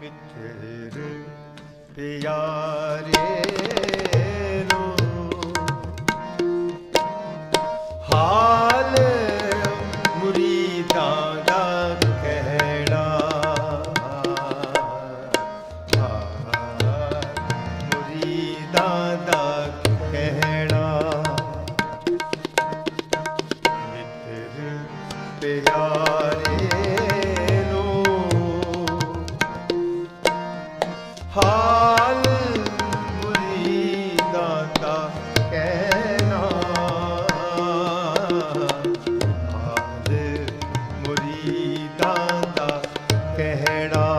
ਮਿੱਠਰ ਪਿਆਰੇ ਮੁਰੀਦਾਂ ਦਾ ਕਹਿਣਾ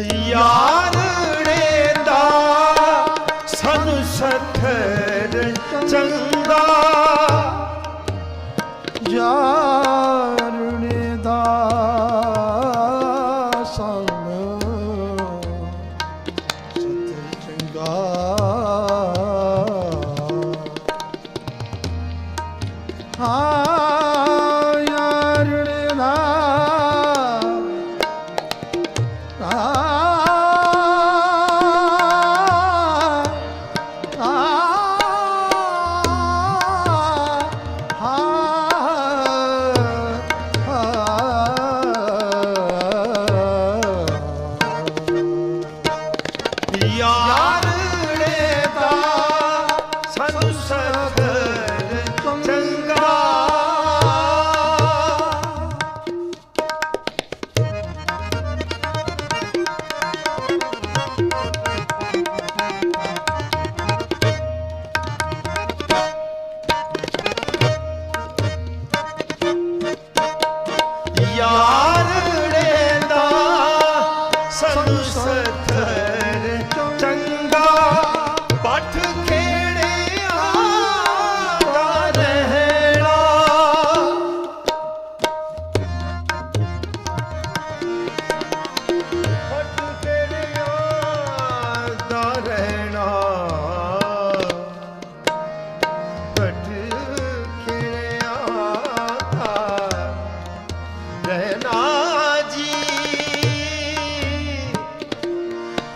ਯਾਰੜੇ ਦਾ ਸਾਨੂੰ ਸਥਰ ਚੰਗਾ। ਯਾਰੜੇ ਦਾ ਚੰਗਾ। ਹਾਂ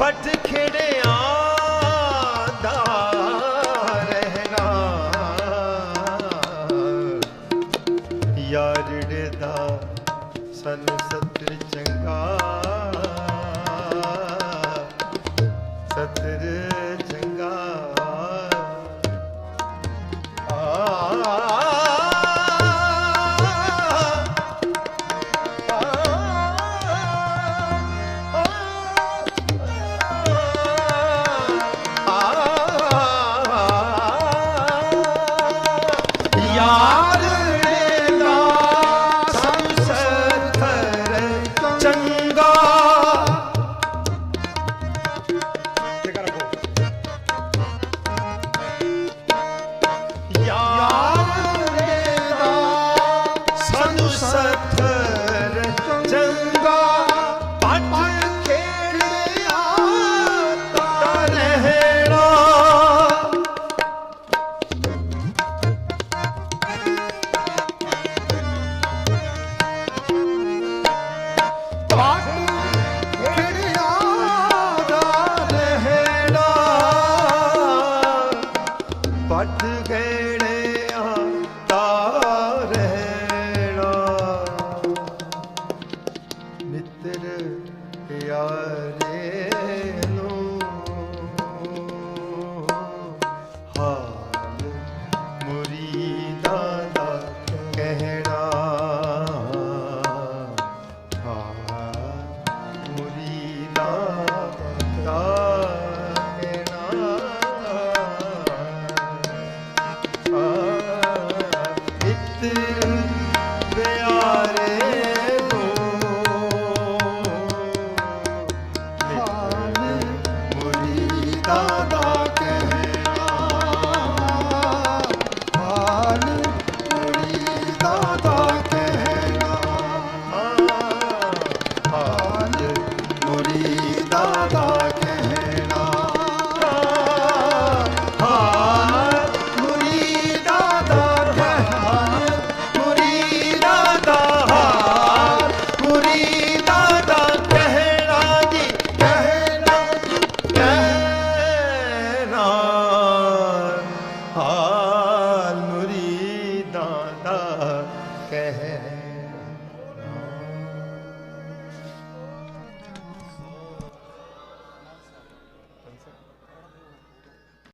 ਪਟ ਖੇੜਿਆ